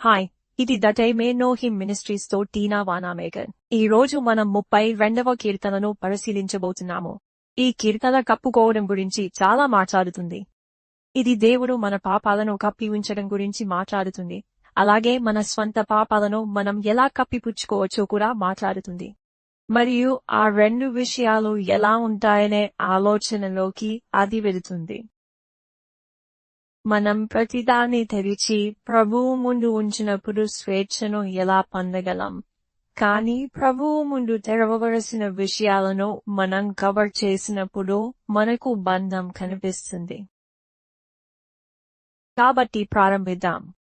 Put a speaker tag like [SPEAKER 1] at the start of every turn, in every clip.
[SPEAKER 1] Hi ఇది దటై may know him మినిస్ట్రీస్తో టీనా వానామేగన్ ఈ రోజు మనం ముప్పై రెండవ కీర్తనను పరిశీలించబోతున్నాము. ఈ కీర్తన కప్పుకోవడం గురించి చాలా మాట్లాడుతుంది. ఇది దేవుడు మన పాపాలను కప్పి ఉంచడం గురించి మాట్లాడుతుంది. అలాగే మన స్వంత పాపాలను మనం ఎలా కప్పిపుచ్చుకోవచ్చో కూడా మాట్లాడుతుంది. మరియు ఆ రెండు విషయాలు ఎలా ఉంటాయనే ఆలోచనలోకి అది వెళుతుంది. మనం ప్రతిదాన్ని తెరిచి ప్రభువు ముందు ఉంచినప్పుడు స్వేచ్ఛను ఎలా పొందగలం? కానీ ప్రభువు ముందు తెరవవలసిన విషయాలను మనం కవర్ చేసినప్పుడు మనకు బంధం కనిపిస్తుంది. కాబట్టి ప్రారంభిద్దాం.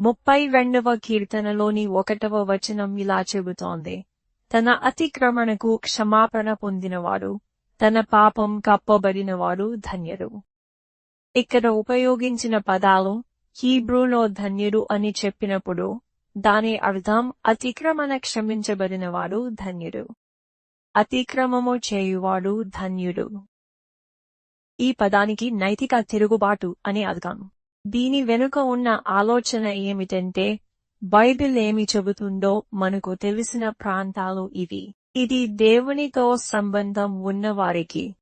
[SPEAKER 1] ముప్పై రెండవ కీర్తనలోని ఒకటవ వచనం ఇలా చెబుతోంది. తన అతిక్రమణకు క్షమాపణ పొందినవాడు తన పాపం కప్పబడినవాడు ధన్యరు ఇక్కడ ఉపయోగించిన పదాలు హీబ్రూలో ధన్యుడు అని చెప్పినప్పుడు దాని అర్థం అతిక్రమణ క్షమించబడినవాడు ధన్యుడు. అతిక్రమము చేయువాడు ధన్యుడు. ఈ పదానికి నైతిక తిరుగుబాటు అని అర్థం. దీని వెనుక ఉన్న ఆలోచన ఏమిటంటే బైబిల్ ఏమి చెబుతుందో మనకు తెలిసిన ప్రాంతాలు ఇవి. ఇది దేవునితో సంబంధం ఉన్నవారికి.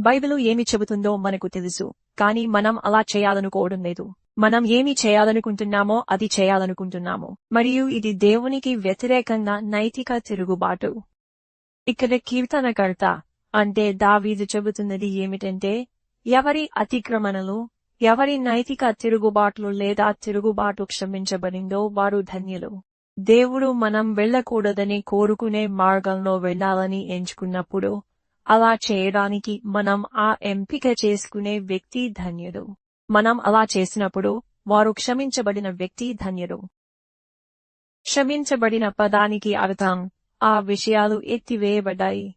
[SPEAKER 1] బైబిలు ఏమి చెబుతుందో మనకు తెలుసు. కానీ మనం అలా చేయాలనుకోవడం లేదు. మనం ఏమి చేయాలనుకుంటున్నామో అది చేయాలనుకుంటున్నాము. మరియు ఇది దేవునికి వ్యతిరేకంగా నైతిక తిరుగుబాటు. ఇక్కడ కీర్తనకర్త అంటే దావీదు చెబుతున్నది ఏమిటంటే ఎవరి అతిక్రమణలు ఎవరి నైతిక తిరుగుబాట్లు లేదా తిరుగుబాటు క్షమించబడిందో వారు ధన్యులు. దేవుడు మనం వెళ్ళకూడదని కోరుకునే మార్గంలో వెళ్ళాలని ఎంచుకున్నప్పుడు అలా చేయడానికి మనం ఆ ఎంపిక చేసుకునే వ్యక్తి ధన్యుడు. మనం అలా చేసినప్పుడు వారు క్షమించబడిన వ్యక్తి ధన్యుడు. క్షమించబడిన పదానికి అర్థం ఆ విషయాలు ఎత్తివేయబడ్డాయి.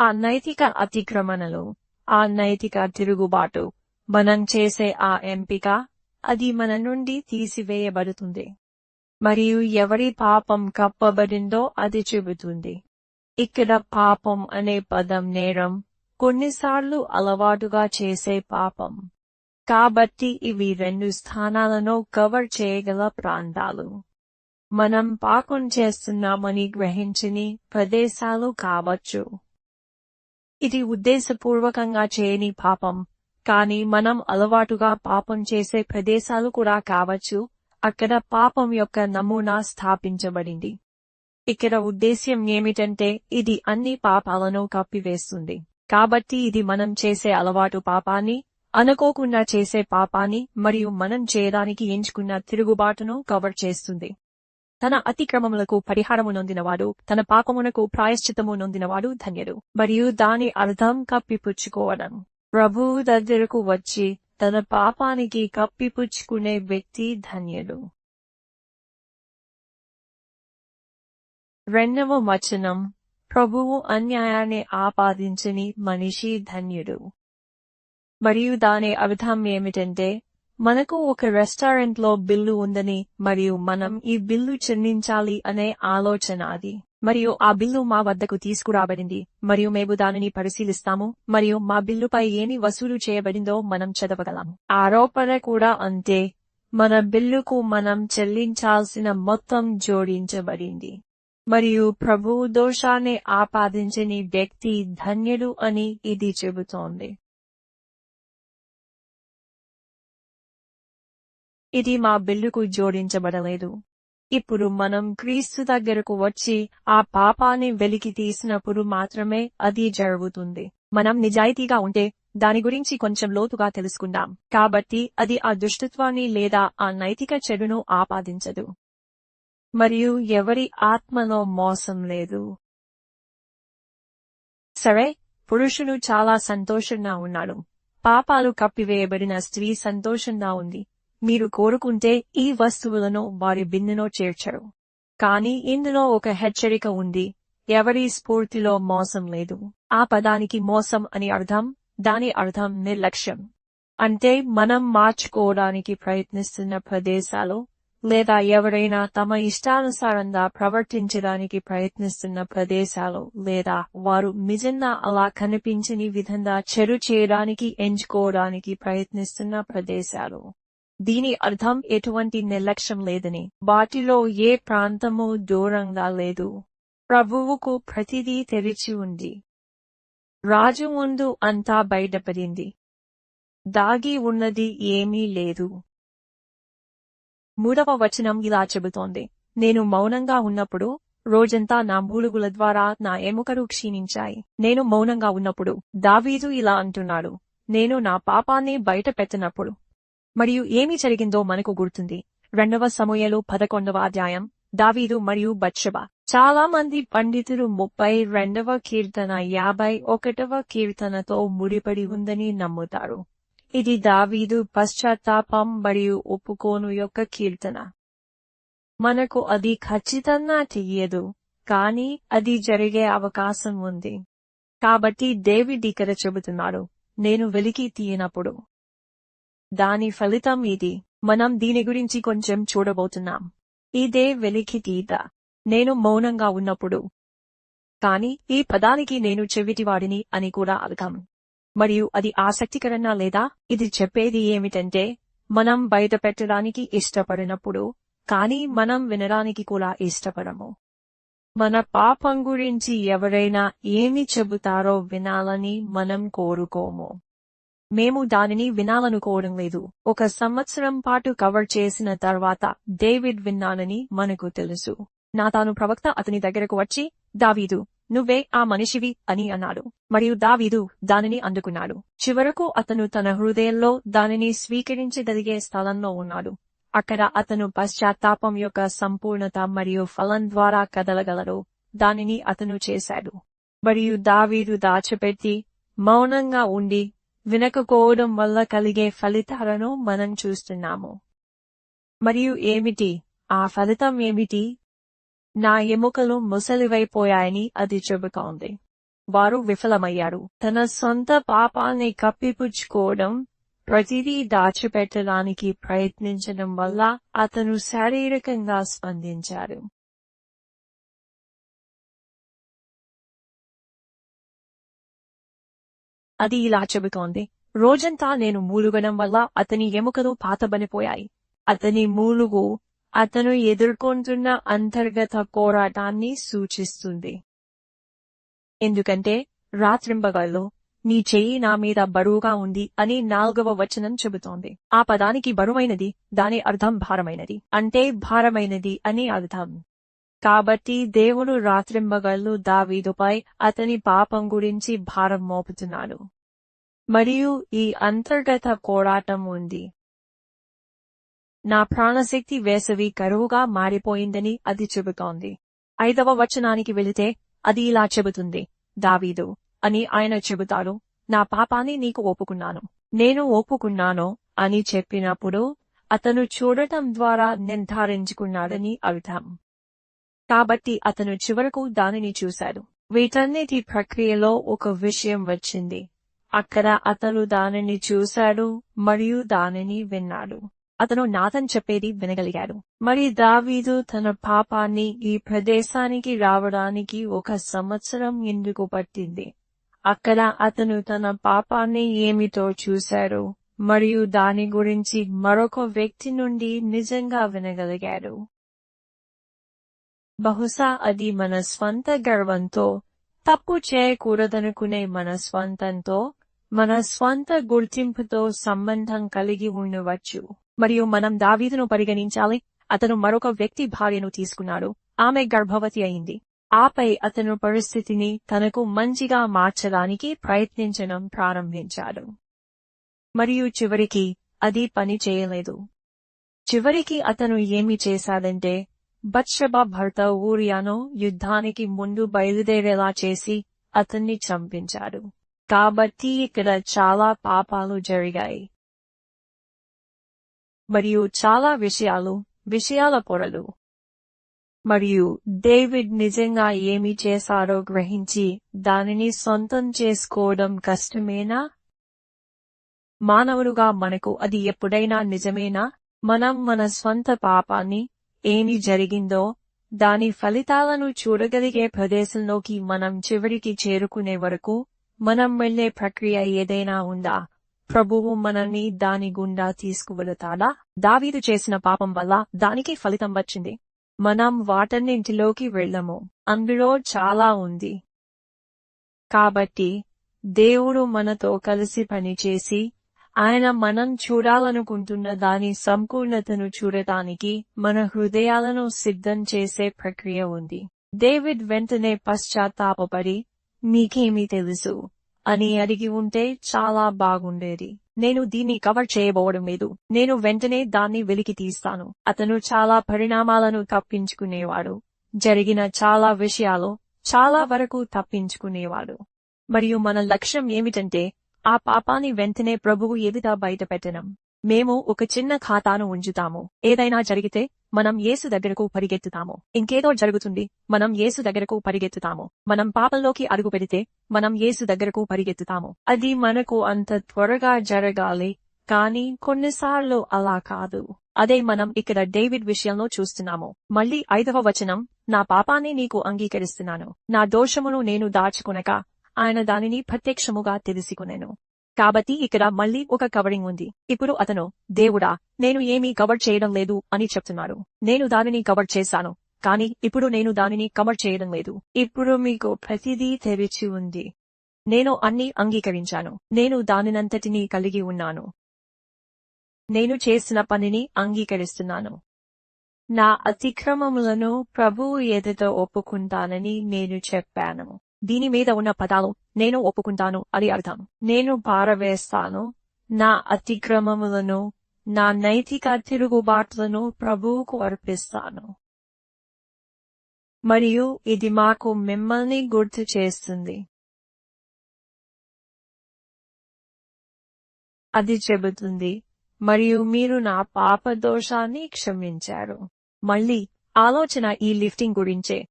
[SPEAKER 1] ఆ నైతిక అతిక్రమణలు ఆ నైతిక తిరుగుబాటు మనం చేసే ఆ ఎంపిక అది మన నుండి తీసివేయబడుతుంది. మరియు ఎవరి పాపం కప్పబడిందో అది చెబుతుంది. ఇక్కడ పాపం అనే పదం నేరం కొన్నిసార్లు అలవాటుగా చేసే పాపం. కాబట్టి ఇవి రెండు స్థానాలను కవర్ చేయగల ప్రాంతాలు. మనం పాపం చేస్తున్నామని గ్రహించని ప్రదేశాలు కావచ్చు. ఇది ఉద్దేశపూర్వకంగా చేయని పాపం కానీ మనం అలవాటుగా పాపం చేసే ప్రదేశాలు కూడా కావచ్చు. అక్కడ పాపం యొక్క నమూనా స్థాపించబడింది. ఇక్కడ ఉద్దేశ్యం ఏమిటంటే ఇది అన్ని పాపాలను కప్పివేస్తుంది. కాబట్టి ఇది మనం చేసే అలవాటు పాపాన్ని అనుకోకుండా చేసే పాపాన్ని మరియు మనం చేయడానికి ఎంచుకున్న తిరుగుబాటును కవర్ చేస్తుంది. తన అతిక్రమములకు పరిహారము నొందినవాడు తన పాపమునకు ప్రాయశ్చితము నొందినవాడు ధన్యుడు మరియు దాని అర్థం కప్పిపుచ్చుకోవడం. ప్రభువు దగ్గరకు వచ్చి తన పాపానికి కప్పిపుచ్చుకునే వ్యక్తి ధన్యుడు. రెండవ వచనం ప్రభువు అన్యాయాన్ని ఆపాదించని మనిషి ధన్యుడు. మరియు దాని అర్థం ఏమిటంటే మనకు ఒక రెస్టారెంట్లో బిల్లు ఉందని మరియు మనం ఈ బిల్లు చెల్లించాలి అనే ఆలోచన అది. మరియు ఆ బిల్లు మా వద్దకు తీసుకురాబడింది మరియు మేము దానిని పరిశీలిస్తాము మరియు మా బిల్లుపై ఏమి వసూలు చేయబడిందో మనం చదవగలం ఆరోపణ కూడా అంతే మన బిల్లుకు మనం చెల్లించాల్సిన మొత్తం జోడించబడింది. మరియు ప్రభువు దోషాన్ని ఆపాదించని వ్యక్తి ధన్యుడు అని ఇది చెబుతోంది. ఇది మా బిల్లుకు జోడించబడలేదు. ఇప్పుడు మనం క్రీస్తు దగ్గరకు వచ్చి ఆ పాపాన్ని వెలికి తీసినప్పుడు మాత్రమే అది జరుగుతుంది. మనం నిజాయితీగా ఉంటే దాని గురించి కొంచెం లోతుగా తెలుసుకుందాం. కాబట్టి అది ఆ దుష్టత్వాన్ని లేదా ఆ నైతిక చెడును ఆపాదించదు. మరియు ఎవరి ఆత్మలో మోసం లేదు. సరే పురుషుడు చాలా సంతోషంగా ఉన్నాడు. పాపాలు కప్పివేయబడిన స్త్రీ సంతోషంగా ఉంది. మీరు కోరుకుంటే ఈ వస్తువులను వారి బిన్నెలో చేర్చరు. కానీ ఇందులో ఒక హెచ్చరిక ఉంది. ఎవరి స్ఫూర్తిలో మోసం లేదు. ఆ పదానికి మోసం అని అర్థం దాని అర్థం నిర్లక్ష్యం. అంటే మనం మార్చుకోవడానికి ప్రయత్నిస్తున్న ప్రదేశాలు లేదా ఎవరైనా తమ ఇష్టానుసారంగా ప్రవర్తించడానికి ప్రయత్నిస్తున్న ప్రదేశాలు లేదా వారు నిజంగా అలా కనిపించని విధంగా చెడు చేయడానికి ఎంచుకోవడానికి ప్రయత్నిస్తున్న ప్రదేశాలు. దీని అర్థం ఎటువంటి నిర్లక్ష్యం లేదని. వాటిలో ఏ ప్రాంతము దూరంగా లేదు. ప్రభువుకు ప్రతిదీ తెరిచి ఉంది. రాజు ముందు అంతా బయటపడింది. దాగి ఉన్నది ఏమీ లేదు. మూడవ వచనం ఇలా చెబుతోంది. నేను మౌనంగా ఉన్నప్పుడు రోజంతా నా మూలుగుల ద్వారా నా ఎముకలు క్షీణించాయి. నేను మౌనంగా ఉన్నప్పుడు దావీదు ఇలా అంటున్నాడు. నేను నా పాపాన్ని బయట పెట్టినప్పుడు. మరియు ఏమి జరిగిందో మనకు గుర్తుంది. రెండవ సమూహలు పదకొండవ అధ్యాయం దావీదు మరియు బత్షబ. చాలా మంది పండితులు ముప్పై రెండవ కీర్తన యాభై ఒకటవ కీర్తనతో ముడిపడి ఉందని నమ్ముతారు. ఇది దావీదు పశ్చాత్తాపం మరియు ఒప్పుకోను యొక్క కీర్తన. మనకు అది ఖచ్చితంగా తెలియదు కానీ అది జరిగే అవకాశం ఉంది. కాబట్టి డేవిడ్ ఇక్కడ చెబుతున్నాడు నేను వెలికి తీయనప్పుడు. దాని ఫలితం ఇది మనం దీని గురించి కొంచెం చూడబోతున్నాం. ఇదే వెలికి తీత నేను మౌనంగా ఉన్నప్పుడు. కాని ఈ పదానికి నేను చెవిటివాడిని అని కూడా అర్థం. మరియు అది ఆసక్తికరంగా లేదా? ఇది చెప్పేది ఏమిటంటే మనం బయట పెట్టడానికి ఇష్టపడినప్పుడు కానీ మనం వినడానికి కూడా ఇష్టపడము. మన పాపం గురించి ఎవరైనా ఏమి చెబుతారో వినాలని మనం కోరుకోము. మేము దానిని వినాలనుకోవడం లేదు. ఒక సంవత్సరం పాటు కవర్ చేసిన తర్వాత డేవిడ్ విన్నానని మనకు తెలుసు. నా తాను ప్రవక్త అతని దగ్గరకు వచ్చి దావీదు నువ్వే ఆ మనిషివి అని అన్నాడు. మరియు దావీదు దానిని అందుకున్నాడు. చివరకు అతను తన హృదయంలో దానిని స్వీకరించగలిగే స్థలంలో ఉన్నాడు. అక్కడ అతను పశ్చాత్తాపం యొక్క సంపూర్ణత మరియు ఫలం ద్వారా కదలగలడు. దానిని అతను చేశాడు. మరియు దావీదు దాచిపెట్టి మౌనంగా ఉండి వినకపోవడం వల్ల కలిగే ఫలితాలను మనం చూస్తున్నాము. మరియు ఏమిటి? ఆ ఫలితం ఏమిటి? నా ఎముకలు ముసలివైపోయాయని అది చెబుతోంది. వారు విఫలమయ్యారు. తన సొంత పాపాన్ని కప్పిపుచ్చుకోవడం ప్రతిదీ దాచిపెట్టడానికి ప్రయత్నించడం వల్ల అతను శారీరకంగా స్పందించాడు అది ఇలా చెబుతోంది. రోజంతా నేను మూలుగడం వల్ల అతని ఎముకలు పాతబనిపోయాయి. అతని మూలుగు అతను ఎదుర్కొంటున్న అంతర్గత పోరాటాన్ని సూచిస్తుంది. ఎందుకంటే రాత్రింబగల్లో నీ చెయ్యి నా మీద బరువుగా ఉంది అని నాలుగవ వచనం చెబుతోంది. ఆ పదానికి బరువైనది దాని అర్థం భారమైనది. అంటే భారమైనది అని అర్థం. కాబట్టి దేవుడు రాత్రింబగళ్ళు దావీదుపై అతని పాపం గురించి భారం మోపుతున్నాడు. మరియు ఈ అంతర్గత పోరాటం ఉంది. నా ప్రాణశక్తి వేసవి కరువుగా మారిపోయిందని అది చెబుతోంది. ఐదవ వచనానికి వెళితే అది ఇలా చెబుతుంది దావీదు అని ఆయన చెబుతాడు నా పాపాన్ని నీకు ఒప్పుకున్నాను. నేను ఒప్పుకున్నాను అని చెప్పినప్పుడు అతను చూడటం ద్వారా నిర్ధారించుకున్నాడని అర్థం. కాబట్టి అతను చివరకు దానిని చూశాడు. వీటన్నిటి ప్రక్రియలో ఒక విషయం వచ్చింది. అక్కడ అతను దానిని చూశాడు మరియు దానిని విన్నాడు. అతను నాథన్ చెప్పేది వినగలిగాడు. మరి దావీదు తన పాపాన్ని ఈ ప్రదేశానికి రావడానికి ఒక సంవత్సరం ఎందుకు పట్టింది? అక్కడ అతను తన పాపాన్ని ఏమిటో చూశాడు మరియు దాని గురించి మరొక వ్యక్తి నుండి నిజంగా వినగలిగాడు. బహుశా అది మన స్వంత గర్వంతో తప్పు చేయకూడదనుకునే మన స్వంతంతో మన స్వంత గుర్తింపుతో సంబంధం కలిగి ఉండవచ్చు. మరియు మనం దావీదును పరిగణించాలి. అతను మరొక వ్యక్తి భార్యను తీసుకున్నాడు. ఆమె గర్భవతి అయింది. ఆపై అతను పరిస్థితిని తనకు మంచిగా మార్చడానికి ప్రయత్నించడం ప్రారంభించాడు. మరియు చివరికి అది పని చేయలేదు. చివరికి అతను ఏమి చేశాడంటే బత్షబ భర్త ఊరియాను యుద్ధానికి ముందు బయలుదేరేలా చేసి అతన్ని చంపించాడు. కాబట్టి ఇక్కడ చాలా పాపాలు జరిగాయి. మరియు చాలా విషయాలు విషయాల పొరలు. మరియు డేవిడ్ నిజంగా ఏమి చేశారో గ్రహించి దానిని సొంతం చేసుకోవడం కష్టమేనా? మానవులుగా మనకు అది ఎప్పుడైనా నిజమేనా? మనం మన స్వంత పాపాన్ని ఏమి జరిగిందో దాని ఫలితాలను చూడగలిగే ప్రదేశంలోకి మనం చివరికి చేరుకునే వరకు మనం వెళ్ళే ప్రక్రియ ఏదైనా ఉందా? ప్రభువు మనల్ని దాని గుండా తీసుకువెళతాడా? దావీదు చేసిన పాపం వల్ల దానికి ఫలితం వచ్చింది. మనం వాటన్నింటిలోకి వెళ్ళము. అందులో చాలా ఉంది. కాబట్టి దేవుడు మనతో కలిసి పనిచేసి ఆయన మనం చూడాలనుకుంటున్న దాని సంపూర్ణతను చూడటానికి మన హృదయాలను సిద్ధం చేసే ప్రక్రియ ఉంది. డేవిడ్ వెంటనే పశ్చాత్తాపడి మీకేమీ తెలుసు. అని అడిగి ఉంటే చాలా బాగుండేది. నేను దీన్ని కవర్ చేయబోవడం లేదు. నేను వెంటనే దాన్ని వెలికి తీస్తాను. అతను చాలా పరిణామాలను తప్పించుకునేవాడు. జరిగిన చాలా విషయాలు చాలా వరకు తప్పించుకునేవాడు. మరియు మన లక్ష్యం ఏమిటంటే ఆ పాపాన్ని వెంటనే ప్రభువు ఎదుట బయటపెట్టడం. మేము ఒక చిన్న ఖాతాను ఉంచుతాము. ఏదైనా జరిగితే మనం యేసు దగ్గరకు పరిగెత్తుతాము. ఇంకేదో జరుగుతుంది మనం యేసు దగ్గరకు పరిగెత్తుతాము. మనం పాపంలోకి అడుగు పెడితే మనం యేసు దగ్గరకు పరిగెత్తుతాము. అది మనకు అంత త్వరగా జరగాలి కానీ కొన్నిసార్లు అలా కాదు. అదే మనం ఇక్కడ డేవిడ్ విషయంలో చూస్తున్నాము. మళ్ళీ ఐదవ వచనం నా పాపాన్ని నీకు అంగీకరిస్తున్నాను. నా దోషమును నేను దాచుకునక ఆయన దానిని ప్రత్యక్షముగా తెలుసుకునేను. కాబట్టి ఇక్కడ మళ్ళీ ఒక కవరింగ్ ఉంది. ఇప్పుడు అతను దేవుడా నేను ఏమీ కవర్ చేయడం లేదు అని చెప్తున్నాడు. నేను దానిని కవర్ చేశాను కానీ ఇప్పుడు నేను దానిని కవర్ చేయడం లేదు. ఇప్పుడు మీకు ప్రతిదీ తెరిచి ఉంది. నేను అన్ని అంగీకరించాను. నేను దానినంతటినీ కలిగి ఉన్నాను. నేను చేసిన పనిని అంగీకరిస్తున్నాను. నా అతిక్రమములను ప్రభువు ఎదుట ఒప్పుకుంటానని నేను చెప్పాను. దీని మీద ఉన్న పదాలు నేను ఒప్పుకుంటాను అని అర్థం. నేను పారవేస్తాను నా అతిక్రమములను నా నైతిక తిరుగుబాట్లను ప్రభువుకు అర్పిస్తాను. మరియు ఇది మాకు మిమ్మల్ని గుర్తు చేస్తుంది. అది చెబుతుంది మరియు మీరు నా పాప దోషాన్ని క్షమించారు. మళ్ళీ ఆలోచన ఈ లిఫ్టింగ్ గురించే.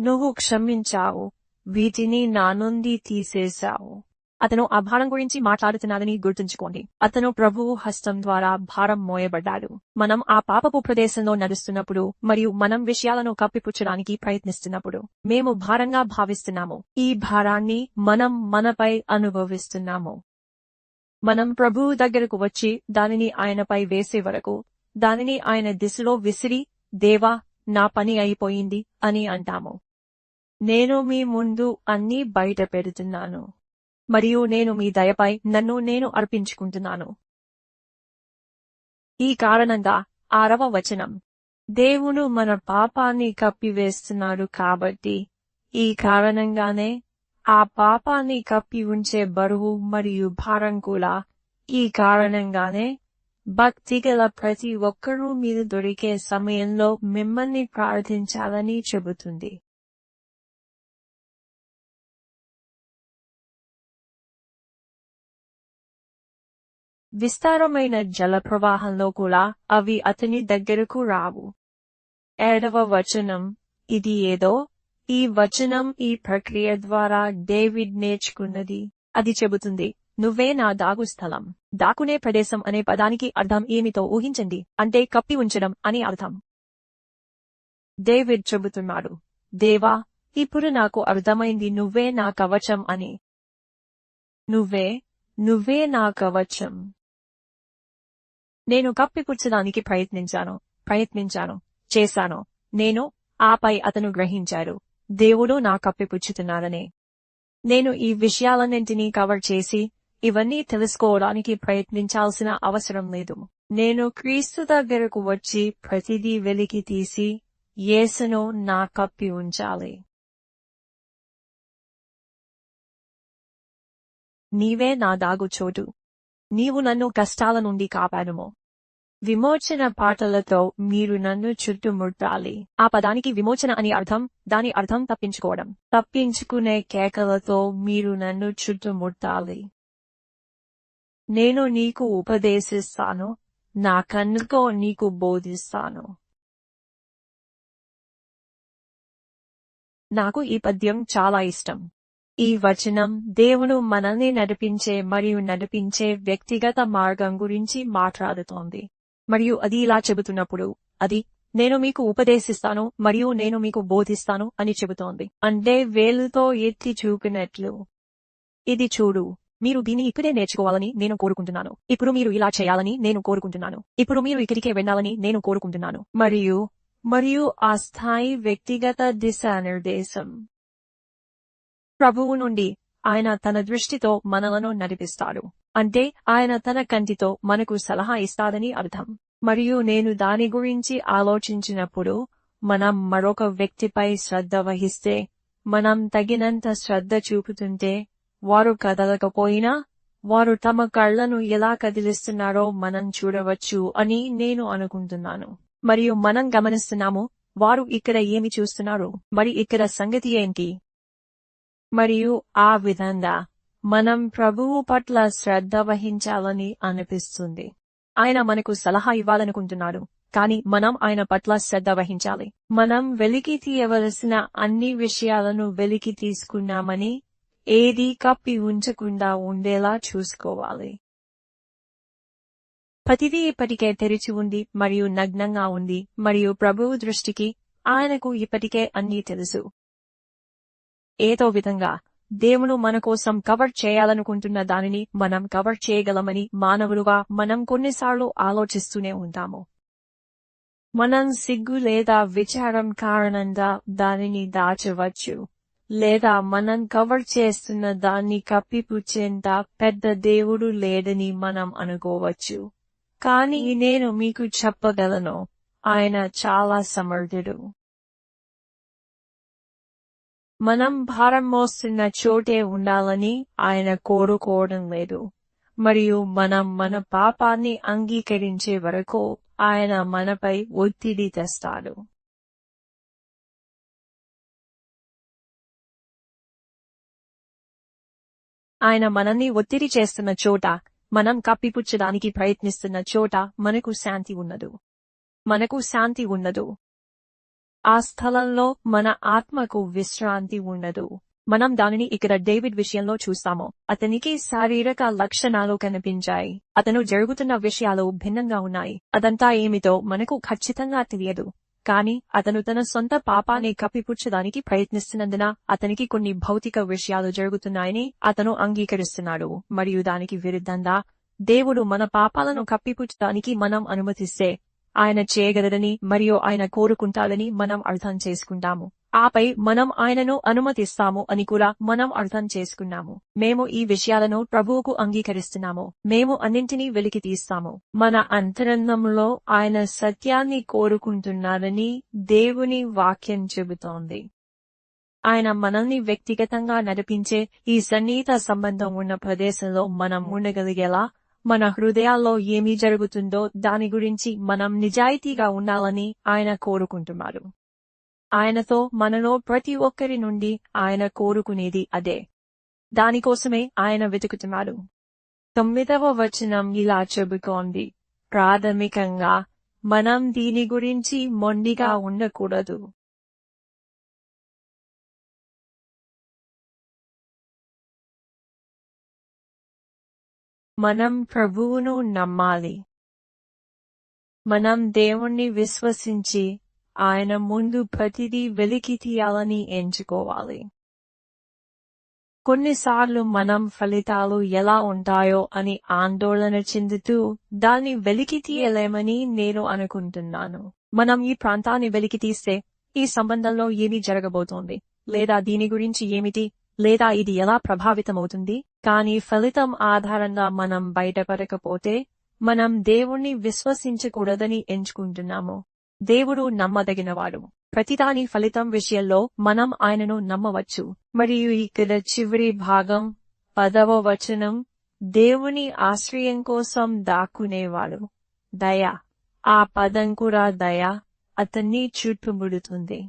[SPEAKER 1] నువ్వు క్షమించావు వీటిని నా నుండి తీసేశావు. అతను ఆ భారం గురించి మాట్లాడుతున్నాడని గుర్తుంచుకోండి. అతను ప్రభువు హస్తం ద్వారా భారం మోయబడ్డాడు. మనం ఆ పాపపు ప్రదేశంలో నడుస్తున్నప్పుడు మరియు మనం విషయాలను కప్పిపుచ్చడానికి ప్రయత్నిస్తున్నప్పుడు మేము భారంగా భావిస్తున్నాము. ఈ భారాన్ని మనం మనపై అనుభవిస్తున్నాము. మనం ప్రభువు దగ్గరకు వచ్చి దానిని ఆయనపై వేసే వరకు దానిని ఆయన దిశలో విసిరి దేవా నా పని అయిపోయింది అని అంటాము. నేను మీ ముందు అన్నీ బయట పెడుతున్నాను. మరియు నేను మీ దయపై నన్ను నేను అర్పించుకుంటున్నాను. ఈ కారణంగా ఆరవ వచనం. దేవుడు మన పాపాన్ని కప్పివేస్తున్నాడు కాబట్టి ఈ కారణంగానే ఆ పాపాన్ని కప్పి ఉంచే బరువు మరియు భారం కూడా ఈ కారణంగానే భక్తి గల ప్రతి ఒక్కరూ మీరు దొరికే సమయంలో మిమ్మల్ని ప్రార్థించాలని చెబుతుంది. విస్తారమైన జల ప్రవాహంలో కూడా అవి అతని దగ్గరకు రావు. ఏడవ వచనం. ఇది ఏదో? ఈ వచనం ఈ ప్రక్రియ ద్వారా డేవిడ్ నేర్చుకున్నది. అది చెబుతుంది నువ్వే నా దాగు స్థలం. దాకునే ప్రదేశం అనే పదానికి అర్థం ఏమితో ఊహించండి అంటే కప్పి ఉంచడం అని అర్థం. డేవిడ్ చెబుతున్నాడు దేవా ఇప్పుడు నాకు అర్థమైంది నువ్వే నా కవచం అని. నువ్వే నువ్వే నా కవచం. నేను కప్పిపుచ్చడానికి ప్రయత్నించాను ప్రయత్నించాను చేశాను. నేను ఆపై అతను గ్రహించాడు దేవుడు నా కప్పిపుచ్చుతున్నాడని నేను ఈ విషయాలన్నింటినీ కవర్ చేసి ఇవన్నీ తెలుసుకోవడానికి ప్రయత్నించాల్సిన అవసరం లేదు. నేను క్రీస్తు దగ్గరకు వచ్చి ప్రతిదీ వెలికి తీసి యేసును నా కప్పి ఉంచాలి. నీవే నా దాగు చోటు. నీవు నన్ను కష్టాల నుండి కాపాడుము. విమోచన పాటలతో మీరు నన్ను చుట్టుముట్టాలి. ఆ పదానికి విమోచన అని అర్థం దాని అర్థం తప్పించుకోవడం. తప్పించుకునే కేకలతో మీరు నన్ను చుట్టుముట్టాలి. నేను నీకు ఉపదేశిస్తాను నా కన్నుతో నీకు బోధిస్తాను. నాకు ఈ పద్యం చాలా ఇష్టం. ఈ వచనం దేవుడు మనల్ని నడిపించే మరియు నడిపించే వ్యక్తిగత మార్గం గురించి మాట్లాడుతోంది. మరియు అది ఇలా చెబుతున్నప్పుడు అది నేను మీకు ఉపదేశిస్తాను మరియు నేను మీకు బోధిస్తాను అని చెబుతోంది. అంటే వేలుతో ఎత్తి చూపినట్లు. ఇది చూడు మీరు దీన్ని ఇక్కడే నేర్చుకోవాలని నేను కోరుకుంటున్నాను. ఇప్పుడు మీరు ఇలా చేయాలని నేను కోరుకుంటున్నాను. ఇప్పుడు మీరు ఇక్కడికే వెళ్ళాలని నేను కోరుకుంటున్నాను. మరియు మరియు ఆ స్థాయి వ్యక్తిగత దిశానిర్దేశం. ప్రభువు నుండి ఆయన తన దృష్టితో మనలను నడిపిస్తాడు. అంటే ఆయన తన కంటితో మనకు సలహా ఇస్తాడని అర్థం. మరియు నేను దాని గురించి ఆలోచించినప్పుడు మనం మరొక వ్యక్తిపై శ్రద్ధ వహిస్తే మనం తగినంత శ్రద్ధ చూపుతుంటే వారు కదలకపోయినా వారు తమ కళ్ళను ఎలా కదిలిస్తున్నారో మనం చూడవచ్చు అని నేను అనుకుంటున్నాను. మరియు మనం గమనిస్తున్నాము వారు ఇక్కడ ఏమి చూస్తున్నారు మరి ఇక్కడ సంగతి ఏంటి? మరియు ఆ విధంగా మనం ప్రభువు పట్ల శ్రద్ధ వహించాలని అనిపిస్తుంది. ఆయన మనకు సలహా ఇవ్వాలనుకుంటున్నాడు కాని మనం ఆయన పట్ల శ్రద్ధ వహించాలి. మనం వెలికి తీయవలసిన అన్ని విషయాలను వెలికి తీసుకున్నామని ఏది కప్పి ఉంచకుండా ఉండేలా చూసుకోవాలి. ప్రతిదీ ఇప్పటికే తెరిచి ఉంది మరియు నగ్నంగా ఉంది మరియు ప్రభువు దృష్టికి ఆయనకు ఇప్పటికే అన్నీ తెలుసు. ఏదో విధంగా దేవుడు మన కోసం కవర్ చేయాలనుకుంటున్న దానిని మనం కవర్ చేయగలమని మానవులుగా మనం కొన్నిసార్లు ఆలోచిస్తూనే ఉంటాము. మనం సిగ్గు లేదా విచారం కారణంగా దానిని దాచవచ్చు. లేదా మనం కవర్ చేస్తున్న దాన్ని కప్పిపుచ్చేంత పెద్ద దేవుడు లేడని మనం అనుకోవచ్చు. కానీ నేను మీకు చెప్పగలను. ఆయన చాలా సమర్థుడు. మనం భారం మోస్తున్న చోటే ఉండాలని ఆయన కోరుకోవడం లేదు. మరియు మనం మన పాపాన్ని అంగీకరించే వరకు ఆయన మనపై ఒత్తిడి తెస్తాడు. ఆయన మనల్ని ఒత్తిడి చేస్తున్న చోట మనం కప్పిపుచ్చడానికి ప్రయత్నిస్తున్న చోట మనకు శాంతి ఉన్నదు. మనకు శాంతి ఉన్నదు. ఆ స్థలంలో మన ఆత్మకు విశ్రాంతి ఉండదు. మనం దానిని ఇక్కడ డేవిడ్ విషయంలో చూస్తాము. అతనికి శారీరక లక్షణాలు కనిపించాయి. అతను జరుగుతున్న విషయాలు భిన్నంగా ఉన్నాయి. అదంతా ఏమిటో మనకు ఖచ్చితంగా తెలియదు. కాని అతను తన సొంత పాపాన్ని కప్పిపుచ్చడానికి ప్రయత్నిస్తున్నందున అతనికి కొన్ని భౌతిక విషయాలు జరుగుతున్నాయని అతను అంగీకరిస్తున్నాడు. మరియు దానికి విరుద్ధంగా దేవుడు మన పాపాలను కప్పిపుచ్చడానికి మనం అనుమతిస్తే ఆయన చేయగలదని మరియు ఆయన కోరుకుంటాడని మనం అర్థం చేసుకుంటాము. ఆపై మనం ఆయనను అనుమతిస్తాము అని కూడా మనం అర్థం చేసుకున్నాము. మేము ఈ విషయాలను ప్రభువుకు అంగీకరిస్తున్నాము. మేము అన్నింటినీ వెలికి తీస్తాము. మన అంతరంగంలో ఆయన సత్యాన్ని కోరుకుంటున్నారని దేవుని వాక్యం చెబుతోంది. ఆయన మనల్ని వ్యక్తిగతంగా నడిపించే ఈ సన్నిహిత సంబంధం ఉన్న ప్రదేశంలో మనం ఉండగలిగేలా మన హృదయాల్లో ఏమి జరుగుతుందో దాని గురించి మనం నిజాయితీగా ఉండాలని ఆయన కోరుకుంటున్నారు. ఆయనతో మనలో ప్రతి ఒక్కరి నుండి ఆయన కోరుకునేది అదే. దానికోసమే ఆయన వెతుకుతున్నారు. తొమ్మిదవ వచనం ఇలా చెబుతోంది. ప్రాథమికంగా మనం దీని గురించి మొండిగా ఉండకూడదు. మనం ప్రభువును నమ్మాలి. మనం దేవుణ్ణి విశ్వసించి ఆయన ముందు ప్రతిదీ వెలికి తీయాలని ఎంచుకోవాలి. కొన్నిసార్లు మనం ఫలితాలు ఎలా ఉంటాయో అని ఆందోళన చెందుతూ దాన్ని వెలికి తీయలేమని నేను అనుకుంటున్నాను. మనం ఈ ప్రాంతాన్ని వెలికి తీస్తే ఈ సంబంధంలో ఏమి జరగబోతోంది? లేదా దీని గురించి ఏమిటి? లేదా ఇది ఎలా ప్రభావితమవుతుంది? కానీ ఫలితం ఆధారంగా మనం బయటపడకపోతే మనం దేవుణ్ణి విశ్వసించకూడదని ఎంచుకుంటున్నాము. దేవుడు నమ్మదగినవాడు. ప్రతిదాని ఫలితం విషయంలో మనం ఆయనను నమ్మవచ్చు. మరియు ఇక్కడ చివరి భాగం పదవ వచనం దేవుని ఆశ్రయం కోసం దాక్కునేవాడు. దయ. ఆ పదం కూడా దయ. అతన్ని చుట్టుముడుతుంది.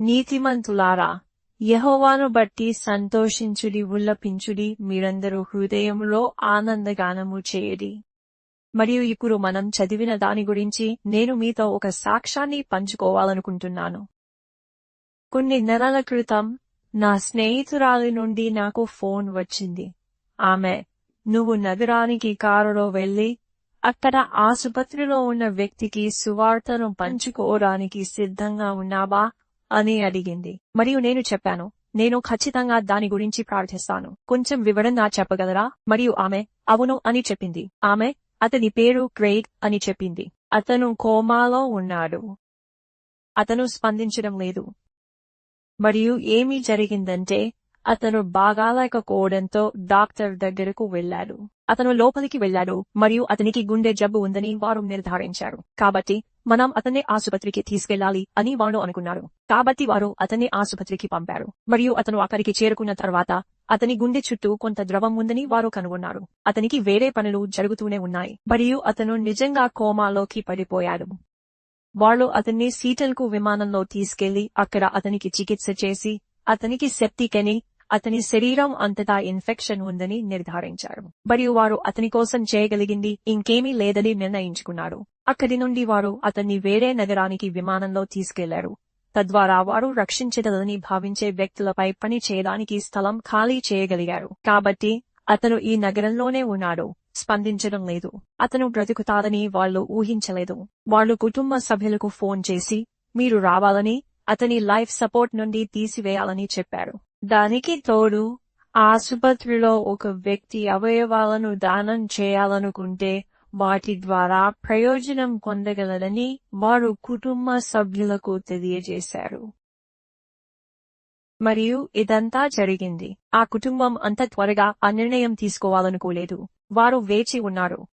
[SPEAKER 1] నీతిమంతులారా యహోవాను బట్టి సంతోషించుడి ఉల్లపించుడి మీరందరూ హృదయంలో ఆనందగానము చేయడి. మరియు ఇప్పుడు మనం చదివిన దాని గురించి నేను మీతో ఒక సాక్ష్యాన్ని పంచుకోవాలనుకుంటున్నాను. కొన్ని నెలల క్రితం నా స్నేహితురాలి నుండి నాకు ఫోన్ వచ్చింది. ఆమె నువ్వు నగరానికి కారులో వెళ్ళి అక్కడ ఆసుపత్రిలో ఉన్న వ్యక్తికి సువార్తను పంచుకోవడానికి సిద్ధంగా ఉన్నావా? అని అడిగింది. మరియు నేను చెప్పాను నేను ఖచ్చితంగా దాని గురించి ప్రార్థిస్తాను. కొంచెం వివరంగా చెప్పగలరా? మరియు ఆమె అవును అని చెప్పింది. ఆమె అతని పేరు గ్రేగ్ అని చెప్పింది. అతను కోమాలో ఉన్నాడు. అతను స్పందించడం లేదు. మరియు ఏమి జరిగిందంటే అతను బాగాలేకపోవడంతో డాక్టర్ దగ్గరకు వెళ్ళాడు. అతను లోపలికి వెళ్ళాడు మరియు అతనికి గుండె జబ్బు ఉందని వారు నిర్ధారించారు. కాబట్టి మనం అతన్ని ఆసుపత్రికి తీసుకెళ్ళాలి అని వారు అనుకున్నారు కాబట్టి వారు అతన్ని ఆసుపత్రికి పంపారు. మరియు అతను అక్కడికి చేరుకున్న తర్వాత అతని గుండె చుట్టూ కొంత ద్రవం ఉందని వారు కనుగొన్నారు. అతనికి వేరే పనులు జరుగుతూనే ఉన్నాయి. మరియు అతను నిజంగా కోమాలోకి పడిపోయాడు. వాళ్ళు అతన్ని సీటల్కు విమానంలో తీసుకెళ్ళి అక్కడ అతనికి చికిత్స చేసి అతనికి సెప్టిక్ అని అతని శరీరం అంతటా ఇన్ఫెక్షన్ ఉందని నిర్ధారించారు. మరియు వారు అతని కోసం చేయగలిగింది ఇంకేమీ లేదని నిర్ణయించుకున్నారు. అక్కడి నుండి వారు అతన్ని వేరే నగరానికి విమానంలో తీసుకెళ్ళారు. తద్వారా వారు రక్షించగలని భావించే వ్యక్తులపై పని చేయడానికి స్థలం ఖాళీ చేయగలిగారు. కాబట్టి అతను ఈ నగరంలోనే ఉన్నాడు. స్పందించడం లేదు. అతను బ్రతుకుతాదని వాళ్ళు ఊహించలేదు. వాళ్ళు కుటుంబ సభ్యులకు ఫోన్ చేసి మీరు రావాలని అతని లైఫ్ సపోర్ట్ నుండి తీసివేయాలని చెప్పారు. దానికి తోడు ఆసుపత్రిలో ఒక వ్యక్తి అవయవాలను దానం చేయాలనుకుంటే వాటి ద్వారా ప్రయోజనం పొందగలరని వారు కుటుంబ సభ్యులకు తెలియజేశారు. మరియు ఇదంతా జరిగింది. ఆ కుటుంబం అంత త్వరగా ఆ నిర్ణయం తీసుకోవాలనుకోలేదు. వారు వేచి ఉన్నారు.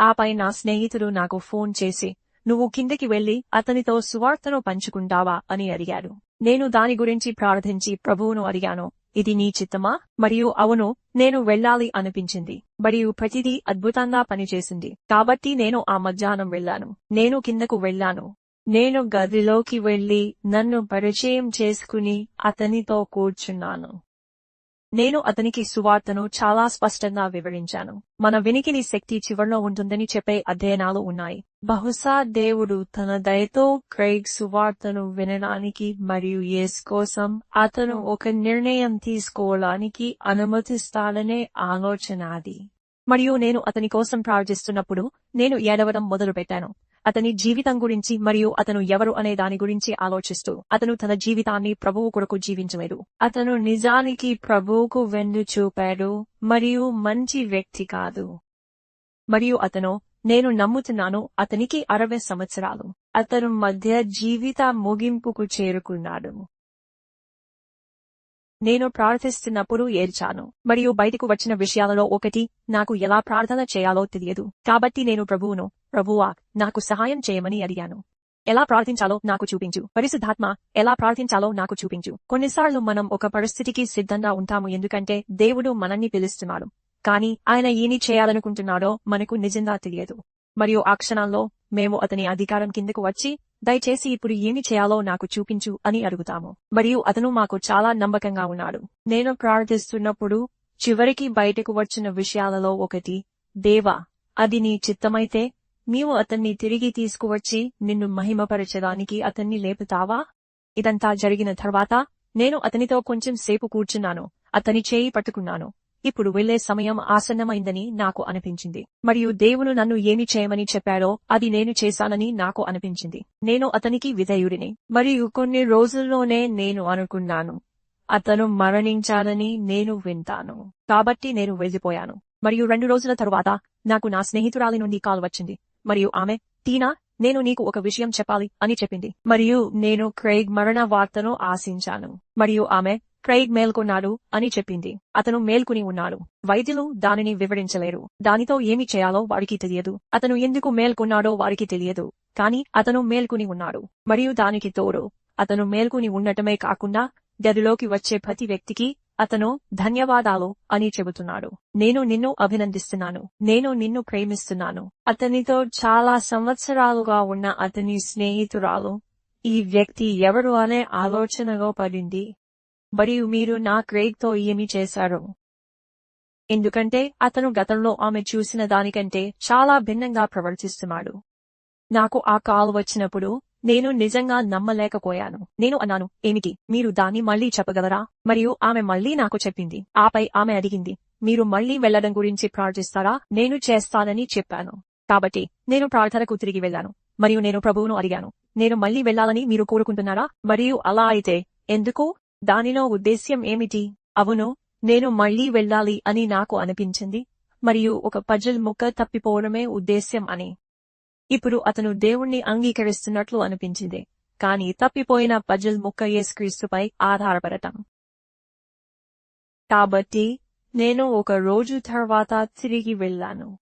[SPEAKER 1] ఆపై నా స్నేహితుడు నాకు ఫోన్ చేసి నువ్వు కిందకి వెళ్ళి అతనితో సువార్తను పంచుకుంటావా? అని అడిగాడు. నేను దాని గురించి ప్రార్థించి ప్రభువును అడిగాను ఇది నీ చిత్తమా? మరియు అవును నేను వెళ్ళాలి అనిపించింది. మరియు ప్రతిదీ అద్భుతంగా పనిచేసింది. కాబట్టి నేను ఆ మధ్యాహ్నం వెళ్ళాను. నేను కిందకు వెళ్ళాను. నేను గదిలోకి వెళ్ళి నన్ను పరిచయం చేసుకుని అతనితో కూర్చున్నాను. నేను అతనికి సువార్తను చాలా స్పష్టంగా వివరించాను. మన వినికిని శక్తి చివరిలో ఉంటుందని చెప్పే అధ్యయనాలు ఉన్నాయి. బహుశా దేవుడు తన దయతో క్రైగ్ సువార్తను వినడానికి మరియు యేస్ కోసం అతను ఒక నిర్ణయం తీసుకోవడానికి అనుమతిస్తాడనే ఆలోచన అది. మరియు నేను అతని కోసం ప్రార్థిస్తున్నప్పుడు నేను ఏడవడం మొదలుపెట్టాను. అతని జీవితం గురించి మరియు అతను ఎవరు అనే దాని గురించి ఆలోచిస్తూ అతను తన జీవితాన్ని ప్రభువు కొరకు జీవించలేదు. అతను నిజానికి ప్రభువుకు వెన్ను చూపాడు మరియు మంచి వ్యక్తి కాదు. మరియు అతను నేను నమ్ముతున్నాను అతనికి అరవై సంవత్సరాలు. అతను మధ్య జీవిత ముగింపుకు చేరుకున్నాడు. నేను ప్రార్థిస్తున్నప్పుడు ఏడ్చాను మరియు బయటకు వచ్చిన విషయాలలో ఒకటి నాకు ఎలా ప్రార్థన చేయాలో తెలియదు. కాబట్టి నేను ప్రభువును ప్రభువా నాకు సహాయం చేయమని అడిగాను. ఎలా ప్రార్థించాలో నాకు చూపించు. పరిశుద్ధాత్మ ఎలా ప్రార్థించాలో నాకు చూపించు. కొన్నిసార్లు మనం ఒక పరిస్థితికి సిద్ధంగా ఉంటాము ఎందుకంటే దేవుడు మనల్ని పిలుస్తున్నాడు. కానీ ఆయన ఏమి చేయాలనుకుంటున్నాడో మనకు నిజంగా తెలియదు. మరియు ఆ క్షణాల్లో మేము అతని అధికారం కిందకు వచ్చి దయచేసి ఇప్పుడు ఏమి చేయాలో నాకు చూపించు అని అడుగుతాము. మరియు అతను మాకు చాలా నమ్మకంగా ఉన్నాడు. నేను ప్రార్థిస్తున్నప్పుడు చివరికి బయటకు వచ్చిన విషయాలలో ఒకటి దేవా అది నీ చిత్తమైతే నీవు అతన్ని తిరిగి తీసుకువచ్చి నిన్ను మహిమపరచడానికి అతన్ని లేపుతావా? ఇదంతా జరిగిన తర్వాత నేను అతనితో కొంచెం సేపు కూర్చున్నాను. అతని చేయి పట్టుకున్నాను. ఇప్పుడు వెళ్ళే సమయం ఆసన్నమైందని నాకు అనిపించింది. మరియు దేవుడు నన్ను ఏమి చేయమని చెప్పాడో అది నేను చేశానని నాకు అనిపించింది. నేను అతనికి విధేయుడిని. మరియు కొన్ని రోజుల్లోనే నేను అనుకున్నాను. అతను మరణించాలని నేను వింటాను. కాబట్టి నేను వెళ్ళిపోయాను మరియు రెండు రోజుల తరువాత నాకు నా స్నేహితురాలి నుండి కాల్ వచ్చింది. మరియు ఆమె టీనా నేను నీకు ఒక విషయం చెప్పాలి అని చెప్పింది. మరియు నేను క్రైగ్ మరణ వార్తను ఆశించాను. మరియు ఆమె క్రైగ్ మేల్కొన్నాడు అని చెప్పింది. అతను మేల్కొని ఉన్నాడు. వైద్యులు దానిని వివరించలేరు. దానితో ఏమి చేయాలో వారికి తెలియదు. అతను ఎందుకు మేల్కొన్నాడో వారికి తెలియదు. కాని అతను మేల్కొని ఉన్నాడు. మరియు దానికి తోడు అతను మేల్కొని ఉండటమే కాకుండా గదిలోకి వచ్చే ప్రతి వ్యక్తికి అతను ధన్యవాదాలు అని చెబుతున్నాడు. నేను నిన్ను అభినందిస్తున్నాను. నేను నిన్ను ప్రేమిస్తున్నాను. అతనితో చాలా సంవత్సరాలుగా ఉన్న అతని స్నేహితురాలు ఈ వ్యక్తి ఎవరు అనే ఆలోచనలో పడింది. మరియు మీరు నా క్రేగ్తో ఏమి చేశారు? ఎందుకంటే అతను గతంలో ఆమె చూసిన దానికంటే చాలా భిన్నంగా ప్రవర్తిస్తున్నాడు. నాకు ఆ కాల్ వచ్చినప్పుడు నేను నిజంగా నమ్మలేకపోయాను. నేను అన్నాను ఏమిటి? మీరు దాన్ని మళ్ళీ చెప్పగలరా? మరియు ఆమె మళ్ళీ నాకు చెప్పింది. ఆపై ఆమె అడిగింది మీరు మళ్ళీ వెళ్ళడం గురించి ప్రార్థిస్తారా? నేను చేస్తానని చెప్పాను. కాబట్టి నేను ప్రార్థనకు తిరిగి వెళ్ళాను. మరియు నేను ప్రభువును అడిగాను. నేను మళ్ళీ వెళ్ళాలని మీరు కోరుకుంటున్నారా? మరియు అలా అయితే ఎందుకు? దానిలో ఉద్దేశ్యం ఏమిటి? అవును నేను మళ్ళీ వెళ్ళాలి అని నాకు అనిపించింది మరియు ఒక పజల్ ముక్క తప్పిపోవడమే ఉద్దేశ్యం అని. ఇప్పుడు అతను దేవుణ్ణి అంగీకరిస్తున్నట్లు అనిపించింది కాని తప్పిపోయిన పజల్ ముక్క యేసుక్రీస్తుపై ఆధారపడటం. కాబట్టి నేను ఒక రోజు తర్వాత తిరిగి వెళ్ళాను.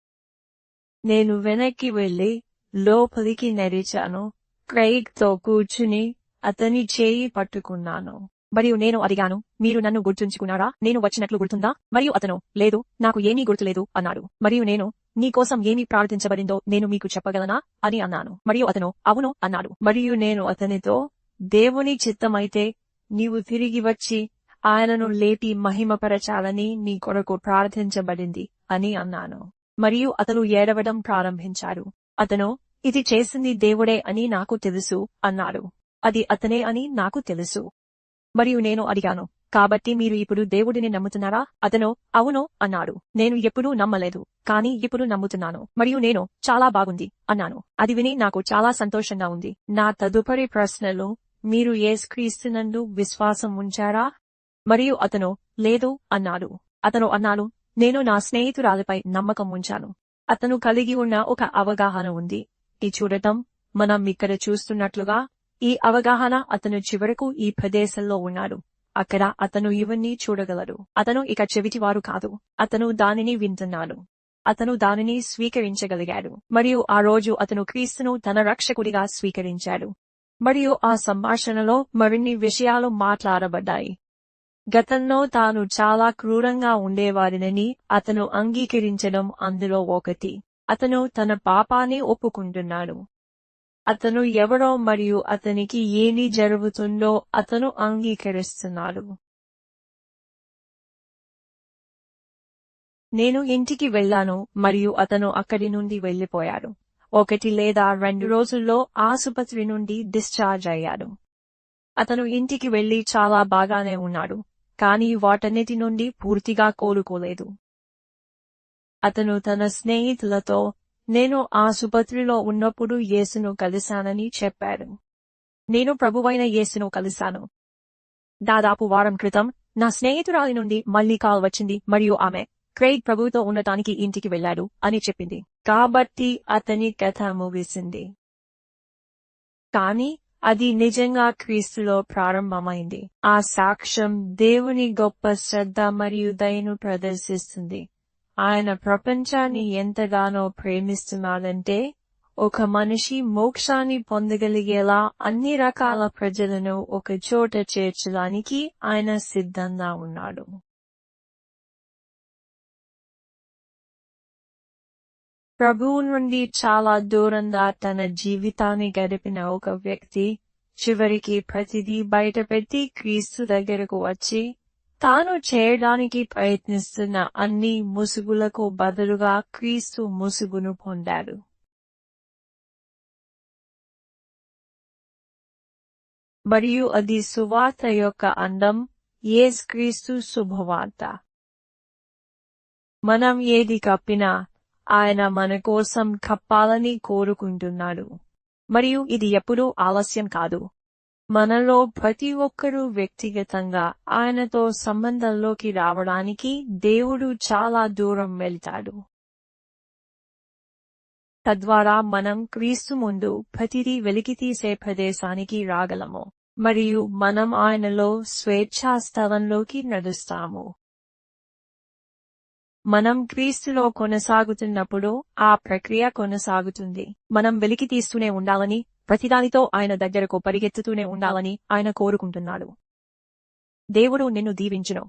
[SPEAKER 1] నేను వెనక్కి వెళ్ళి లోపలికి నడిచాను క్రైగ్తో కూర్చుని అతని చేయి పట్టుకున్నాను. మరియు నేను అడిగాను మీరు నన్ను గుర్తుంచుకున్నారా? నేను వచ్చినట్లు గుర్తుందా? మరియు అతను లేదు నాకు ఏమీ గుర్తులేదు అన్నాడు. మరియు నేను నీ కోసం ఏమి ప్రార్థించబడిందో నేను మీకు చెప్పగలనా? అని అన్నాను. మరియు అతను అవును అన్నాడు. మరియు నేను అతనితో దేవుని చిత్తమైతే నీవు తిరిగి వచ్చి ఆయనను లేపి మహిమపరచాలని నీ కొరకు ప్రార్థించబడింది అని అన్నాను. మరియు అతను ఏడవడం ప్రారంభించాడు. అతను ఇది చేసింది దేవుడే అని నాకు తెలుసు అన్నాడు. అది అతనే అని నాకు తెలుసు మరియు నేను అడిగాను కాబట్టి మీరు ఇప్పుడు దేవుడిని నమ్ముతున్నారా? అతను అవును అన్నాడు. నేను ఎప్పుడూ నమ్మలేదు కానీ ఇప్పుడు నమ్ముతున్నాను మరియు నేను చాలా బాగుంది అన్నాను. అది విని నాకు చాలా సంతోషంగా ఉంది. నా తదుపరి ప్రశ్నలు మీరు ఏస్క్రీస్తునందు విశ్వాసం ఉంచారా? మరియు అతను లేదు అన్నాడు. అతను అన్నాడు నేను నా స్నేహితురాలిపై నమ్మకం ఉంచాను. అతను కలిగి ఉన్న ఒక అవగాహన ఉంది. ఈ చూడటం మనం ఇక్కడ చూస్తున్నట్లుగా ఈ అవగాహన అతను చివరకు ఈ ప్రదేశంలో ఉన్నాడు. అక్కడ అతను ఇవన్నీ చూడగలడు? అతను ఇక చెవిటివారు కాదు. అతను దానిని వింటున్నాడు. అతను దానిని స్వీకరించగలిగాడు. మరియు ఆ రోజు అతను క్రీస్తును తన రక్షకుడిగా స్వీకరించాడు. మరియు ఆ సంభాషణలో మరిన్ని విషయాలు మాట్లాడబడ్డాయి. గతంలో తాను చాలా క్రూరంగా ఉండేవాడినని అతను అంగీకరించడం అందులో ఒకటి. అతను తన పాపాన్ని ఒప్పుకుంటున్నాడు. అతను ఎవరో మరియు అతనికి ఏమి జరుగుతుందో అతను అంగీకరిస్తున్నాడు. నేను ఇంటికి వెళ్ళాను మరియు అతను అక్కడి నుండి వెళ్ళిపోయాడు ఒకటి లేదా రెండు రోజుల్లో ఆసుపత్రి నుండి డిశ్చార్జ్ అయ్యాడు. అతను ఇంటికి వెళ్ళి చాలా బాగానే ఉన్నాడు కానీ వాటన్నిటి నుండి పూర్తిగా కోలుకోలేదు. అతను తన స్నేహితులతో నేను ఆసుపత్రిలో ఉన్నప్పుడు యేసును కలిశానని చెప్పాడు. నేను ప్రభువైన యేసును కలిశాను. దాదాపు వారం క్రితం నా స్నేహితురాలి నుండి మళ్ళీ కాల్ వచ్చింది మరియు ఆమె క్రైగ్ ప్రభుతో ఉండటానికి ఇంటికి వెళ్ళాడు అని చెప్పింది. కాబట్టి అతని కథ ముగిసింది. కాని అది నిజంగా క్రీస్తులో ప్రారంభమైంది. ఆ సాక్ష్యం దేవుని గొప్ప శ్రద్ధ మరియు దయను ప్రదర్శిస్తుంది. ఆయన ప్రపంచాన్ని ఎంతగానో ప్రేమిస్తున్నాడంటే ఒక మనిషి మోక్షాన్ని పొందగలిగేలా అన్ని రకాల ప్రజలను ఒక చోట చేర్చడానికి ఆయన సిద్ధంగా ఉన్నాడు. ప్రభువు నుండి చాలా దూరంగా తన జీవితాన్ని గడిపిన ఒక వ్యక్తి చివరికి ప్రతిదీ బయటపెట్టి క్రీస్తు దగ్గరకు వచ్చి తాను చేయడానికి ప్రయత్నిస్తున్న అన్ని ముసుగులకు బదులుగా క్రీస్తు ముసుగును పొందాడు. మరియు అది సువార్త యొక్క అందం ఏస్ క్రీస్తు శుభవార్త. మనం ఏది కప్పినా ఆయన మన కోసం కప్పాలని కోరుకుంటున్నాడు. మరియు ఇది ఎప్పుడూ ఆలస్యం కాదు. మనలో ప్రతి ఒక్కరూ వ్యక్తిగతంగా ఆయనతో సంబంధంలోకి రావడానికి దేవుడు చాలా దూరం వెళ్తాడు. తద్వారా మనం క్రీస్తు ముందు ప్రతిదీ వెలికితీసే ప్రదేశానికి రాగలము మరియు మనం ఆయనలో స్వేచ్ఛా స్థలంలోకి నడుస్తాము. మనం క్రీస్తులో కొనసాగుతున్నప్పుడు ఆ ప్రక్రియ కొనసాగుతుంది. మనం వెలికి తీస్తూనే ఉండాలని ప్రతిదానితో ఆయన దగ్గరకు పరిగెత్తుతూనే ఉండాలని ఆయన కోరుకుంటున్నాడు. దేవుడు నిన్ను దీవించును.